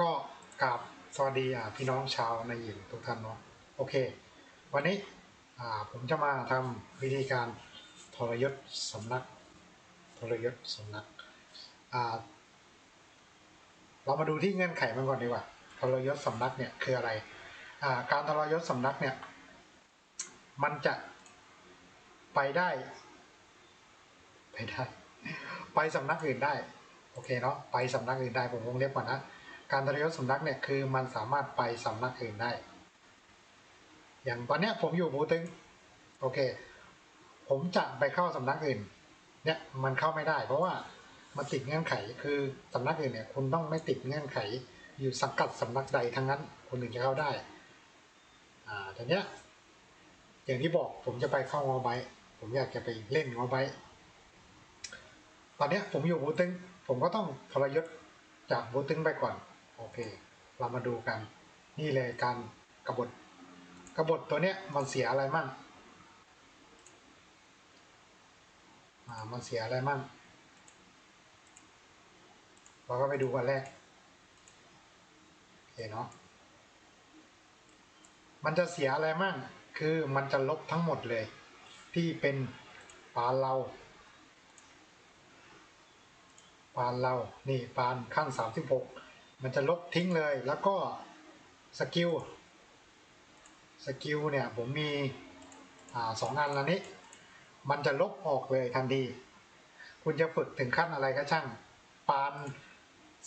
ก็กราบสวัสดีพี่น้องชาวในหยินทุกท่านเนาะโอเค วันนี้ผมจะมาทำวิธีการทรยศสำนักทรยศสำนักเรามาดูที่เงื่อนไขมันก่อนดีกว่าทรยศสำนักเนี่ยคืออะไรการทรยศสำนักเนี่ยมันจะไปได้ ไปได้ ไปสำนักอื่นได้ โอเคเนาะไปสำนักอื่นได้ผมวงเล็บก่อนนะ การทรยศสำนักเนี่ยคือมันสามารถไปสำนักอื่นได้ อย่างตอนเนี้ยผมอยู่บูตึงโอเค ผมจะไปเข้าสำนักอื่น เนี่ยมันเข้าไม่ได้ เพราะว่ามันติดเงื่อนไขคือสำนักอื่นเนี่ยคุณต้องไม่ติดเงื่อนไข อยู่สังกัดสำนักใดทั้งนั้นคนอื่นจะเข้าได้ อ่าแต่เนี้ยอย่างที่บอกผมจะไปเข้างอไบผมอยากจะไปเล่นงอไบต์ตอนเนี้ยผมอยู่บูตึง ผมก็ต้องทรยศจากบูตึงไปก่อน โอเค เรามาดูกัน นี่เลยการกระบฏกระบฏตัวเนี้ยมันเสียอะไรมั่งอ่ามันเสียอะไรมั่งเราก็ไปดูกันแรกโอเคเนาะมันจะเสียอะไรมั่งคือมันจะลบทั้งหมดเลย ที่เป็นปานเราปานเรา นี่ปานขั้น 36 มันจะลบทิ้งเลย แล้วก็สกิลสกิลเนี่ยผมมีอสองอันแล้วนี้ มันจะลบออกเลยทันที คุณจะฝึกถึงขั้นอะไรก็ช่าง ปาน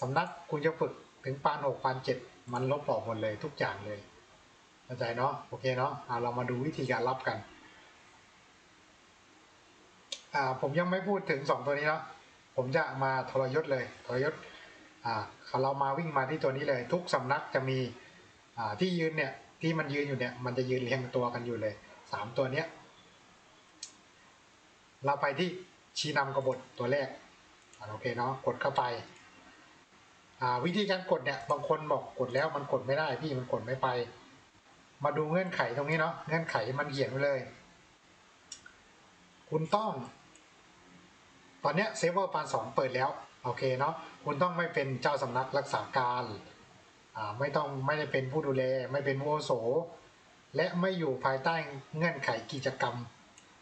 สำนักคุณจะฝึกถึงปานหกปานเจ็ดมันลบออกหมดเลยทุกอย่างเลยเข้าใจเนาะโอเคเนาะเอาเรามาดูวิธีการรับกันอ่าผมยังไม่พูดถึงสองตัวนี้เนาะผมจะมาทรยศเลยทรยศ เรามาวิ่งมาที่ตัวนี้เลย ทุกสำนักจะมีที่ยืนเนี่ยที่มันยืนอยู่เนี่ยมันจะยืนเรียงตัวกันอยู่เลยสามตัวเนี้ยเราไปที่ชี้นำกบฏตัวแรกอโอเคเนาะกดเข้าไปวิธีการกดเนี่ยบางคนบอกกดแล้วมันกดไม่ได้พี่มันกดไม่ไป มาดูเงื่อนไขตรงนี้เนาะเงื่อนไขมันเขียนไว้เลย คุณต้อง ตอนเนี้ยเซฟเวอร์ปานสองเปิดแล้วโอเคเนาะคุณต้องไม่เป็นเจ้าสำนักรักษาการอ่าไม่ต้องไม่ได้เป็นผู้ดูแล ไม่เป็นผู้โส และไม่อยู่ภายใต้เงื่อนไขกิจกรรม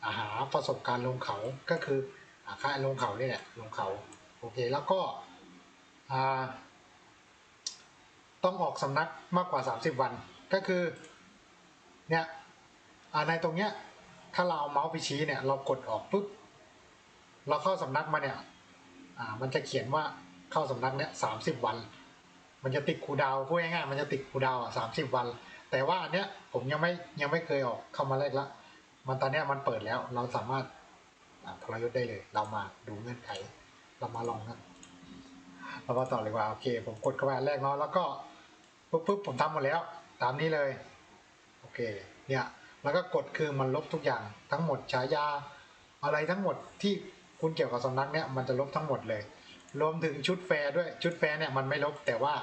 อาหาประสบการณ์ลงเขาก็คืออาค่าลงเขานี่แหละลงเขาโอเคแล้วก็อ่าต้องออกสำนักมากกว่า 30 วัน ก็คือเนี่ยในตรงเนี้ยถ้าเราเอาเมาส์ไปชี้เนี่ยเรากดออกปุ๊บ เราเข้าสำนักมาเนี่ย อ่า มันจะเขียนว่าเข้าสำนักเนี่ยสามสิบวัน มันจะติดคูดาวพูดง่ายๆมันจะติดคูดาวอะสามสิบวัน แต่ว่าอันเนี้ยผมยังไม่ยังไม่เคยออกเข้ามาแรกละ มันตอนเนี้ยมันเปิดแล้ว เราสามารถอ่าทรยศได้เลย เรามาดูเงื่อนไข เรามาลองกันเรามาต่อเลยว่าโอเค ผมกดเข้าไปอันแรกเนาะแล้วก็ปุ๊บปุ๊บผมทำหมดแล้ว ตามนี้เลยโอเคเนี่ยแล้วก็กดคือมันลบทุกอย่างทั้งหมดฉายาอะไรทั้งหมดที่ คุณเกี่ยวกับสำนักเนี่ยมันจะลบทั้งหมดเลย รวมถึงชุดแฟร์ด้วยชุดแฟร์เนี่ยมันไม่ลบแต่ว่า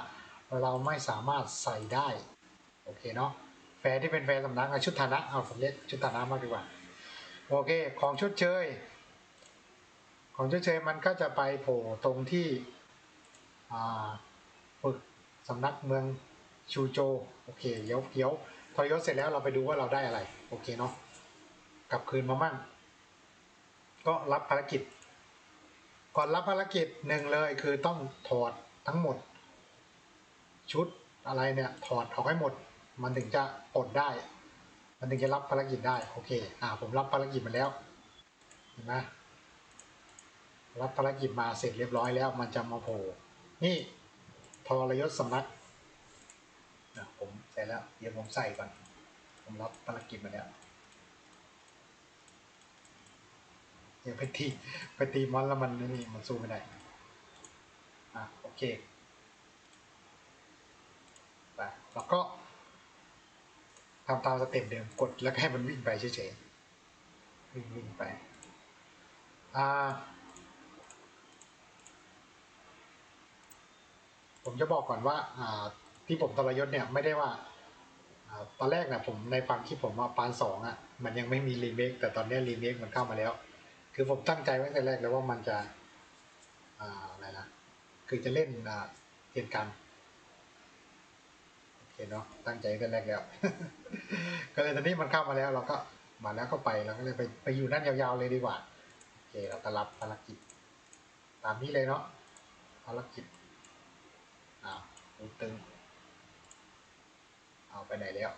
เราไม่สามารถใส่ได้ โอเคเนาะแฟร์ที่เป็นแฟร์สำนักอะชุดฐานะเอาผมเรียกชุดฐานะมากดีกว่าโอเคของชุดเชย ของชุดเชยมันก็จะไปโผล่ตรงที่อ่าฝึกสำนักเมืองชูโจโอเคเดี๋ยวเดี๋ยวพอยศเสร็จแล้วเราไปดูว่าเราได้อะไร โอเคเนาะกลับคืนมามั่ง ก็รับภารกิจ ก่อนรับภารกิจหนึ่งเลยคือต้องถอดทั้งหมด ชุดอะไรเนี่ยถอดออกให้หมด มันถึงจะปลดได้ มันถึงจะรับภารกิจได้โอเค อ่า ผมรับภารกิจมาแล้วเห็นไหมรับภารกิจมาเสร็จเรียบร้อยแล้ว มันจะมาโผล่นี่ทรยศสำนักอะผมใส่แล้วเดี๋ยวผมใส่ก่อน ผมรับภารกิจมาแล้ว เดี๋ยวไปตีไปตีมอนแล้วมันนี่มันสู้ไม่ได้อะโอเคไปแล้วก็ทำตามสเต็ปเดิมกดแล้วให้มันวิ่งไปเฉยๆวิ่งวิ่งไปอ่าผมจะบอกก่อนว่าอ่าที่ผมทรยศเนี่ยไม่ได้ว่าตอนแรกเนี่ยผมในความคิดผมว่าปานสองอะมันยังไม่มีรีเมคแต่ตอนนี้รีเมคมันเข้ามาแล้ว คือผมตั้งใจไว้แต่แรกแล้วว่ามันจะอ่าอะไรนะคือจะเล่นอ่าเหตุการณ์เห็นเนาะตั้งใจแต่แรกแล้ว ก็เลยตอนนี้มันเข้ามาแล้วเราก็มาแล้วก็ไปเราก็เลยไปไปอยู่นั่นยาวๆเลยดีกว่าโอเคเราก็รับภารกิจ ตามนี้เลยเนาะภารกิจอ้าวตึงเอาไปไหนแล้ว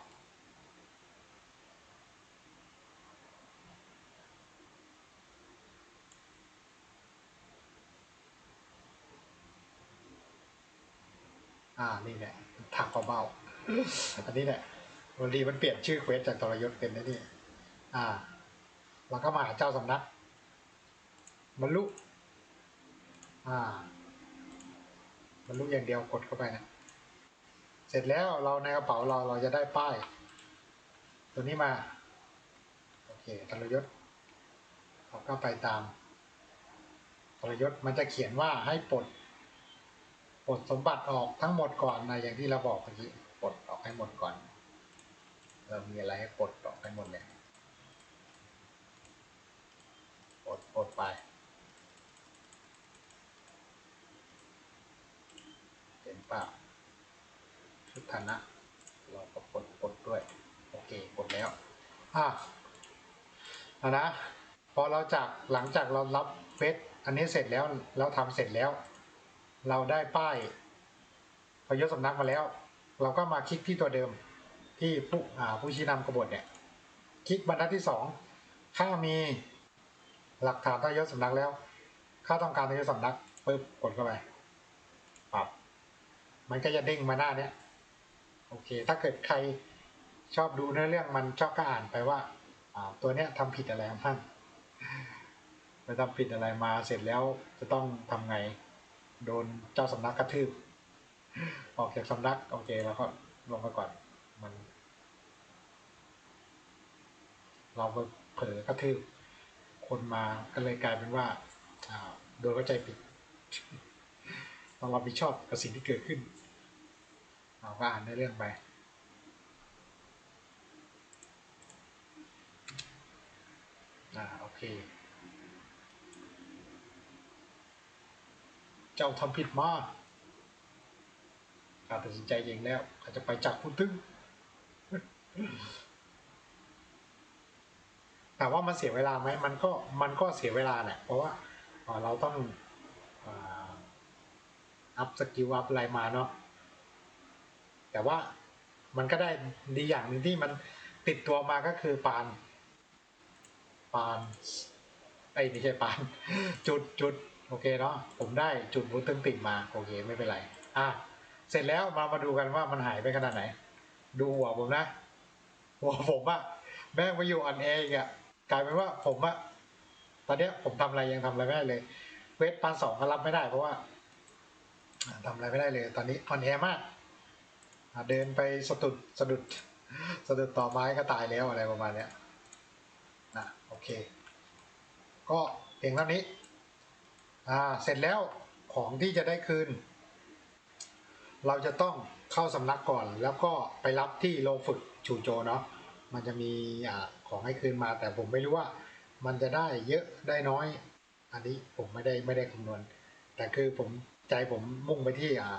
อ่านี่แหละถักเบ้า อันนี้แหละวันดีมันเปลี่ยนชื่อเควสจากทรยศเป็นไอ้นี่ อ่าเราก็มาหาเจ้าสำนักบรรลุอ่าบรรลุอย่างเดียวกดเข้าไปนะเสร็จแล้วเราในกระเป๋าเราเราจะได้ป้าย ตัวนี้มา โอเคทรยศเราก็ไปตามทรยศมันจะเขียนว่าให้ปลด ปลดสมบัติออกทั้งหมดก่อนนะอย่างที่เราบอกเมื่อกี้ปลดออกให้หมดก่อน เรามีอะไรให้ปลดออกให้หมดเลยปลดปลดไปเห็นเปล่าชุดฐานะเราก็ปลดปลดด้วย โอเคปลดแล้วอะนะพอเราจากหลังจากเรารับเฟซอันนี้เสร็จแล้วเราทำเสร็จแล้ว เราได้ป้ายพยศสำนักมาแล้ว เราก็มาคลิกที่ตัวเดิมที่ผู้ผู้ชี้นำกบฏเนี่ย คลิกบรรทัดที่สองถ้ามีหลักฐานทยศสำนักแล้วข้าต้องการทยศสำนักปึ๊บกดเข้าไปปรับมันก็จะเด้งมาหน้าเนี้ยโอเค ถ้าเกิดใครชอบดูเนื้อเรื่องมันชอบก็อ่านไปว่าอ่าตัวเนี้ยทำผิดอะไรบ้างไปทำผิดอะไรมาเสร็จแล้วจะต้องทำไง โดนเจ้าสำนักกระทืบออกจากสำนักโอเคแล้วก็ลงมาก่อนมัน เราไปเผลอกระทืบคนมาก็เลยกลายเป็นว่าอ่าโดนเข้าใจผิดต้องรับผิดชอบกับสิ่งที่เกิดขึ้นเราก็อ่านในเรื่องไปอ่าโอเค จ้าทำผิดมากข้าตัดสินใจเองแล้วข้าจะไปจับคุณตึ้งแต่ว่ามันเสียเวลาไหมมันก็มันก็เสียเวลาแหละเพราะว่าเราต้องอัพสกิลอัพอะไรมาเนาะแต่ว่ามันก็ได้ดีอย่างหนึ่งที่มันติดตัวมาก็คือปานปานไอ้ไม่ใช่ปาน จุดจุด โอเคเนาะผมได้จุดบูตึงติดมาโอเคไม่เป็นไรอะเสร็จแล้วมามาดูกันว่ามันหายไปขนาดไหน ดูหัวผมนะ หัวผมอะแม่งไปอยู่อ่อนแออีกอะกลายเป็นว่าผมอะตอนเนี้ยผมทำอะไรยังทำอะไรไม่ได้เลย เวทปานสองก็รับไม่ได้เพราะว่าอ่าทำอะไรไม่ได้เลย ตอนนี้อ่อนแอมากเดินไปสะดุดสะดุดสะดุดต่อไม้ก็ตายแล้วอะไรประมาณเนี้ยนะโอเค ก็เพียงเท่านี้ อ่าเสร็จแล้วของที่จะได้คืน เราจะต้องเข้าสำนักก่อน แล้วก็ไปรับที่โรงฝึกชูโจเนาะมันจะมีอ่าของให้คืนมา แต่ผมไม่รู้ว่า มันจะได้เยอะได้น้อย อันนี้ผมไม่ได้ไม่ได้คำนวณ แต่คือผมใจผมมุ่งไปที่อ่า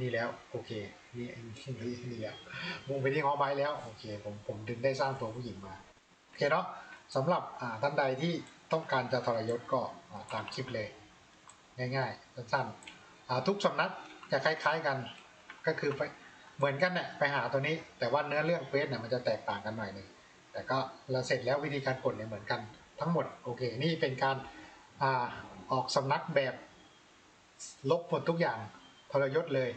นี่แล้วโอเคนี่นี่นี่แล้วมุ่งไปที่ง้อไม้แล้วโอเคผมผมดึงได้สร้างตัวผู้หญิงมาโอเคเนาะสำหรับอ่าท่านใดที่ ต้องการจะทรยศก็ตามคลิปเลย ง่ายๆสั้นๆทุกสำนักจะคล้าย ๆกัน ก็คือไปเหมือนกันเนี่ยไปหาตัวนี้ แต่ว่าเนื้อเรื่องเฟสเนี่ยมันจะแตกต่างกันหน่อยนึงแต่ก็เราเสร็จแล้ววิธีการกดเนี่ยเหมือนกัน ทั้งหมดโอเค นี่เป็นการอออกสำนักแบบลบหมดทุกอย่างทรยศเลย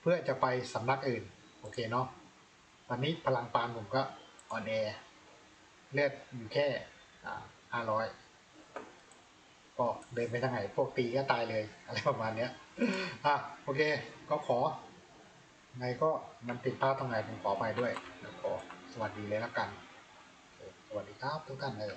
เพื่อจะไปสำนักอื่นโอเคเนาะตอนนี้พลังปานผมก็ออนแอร์เลือดอยู่แค่ห้าร้อย ก็เดินไปทางไหนพวกตีก็ตายเลยอะไรประมาณเนี้ยอะโอเค ก็ขอไงก็มันติดพลาดตรงไหนผมขอไปด้วยแล้วก็สวัสดีเลยแล้วกัน สวัสดีครับทุกท่านเลย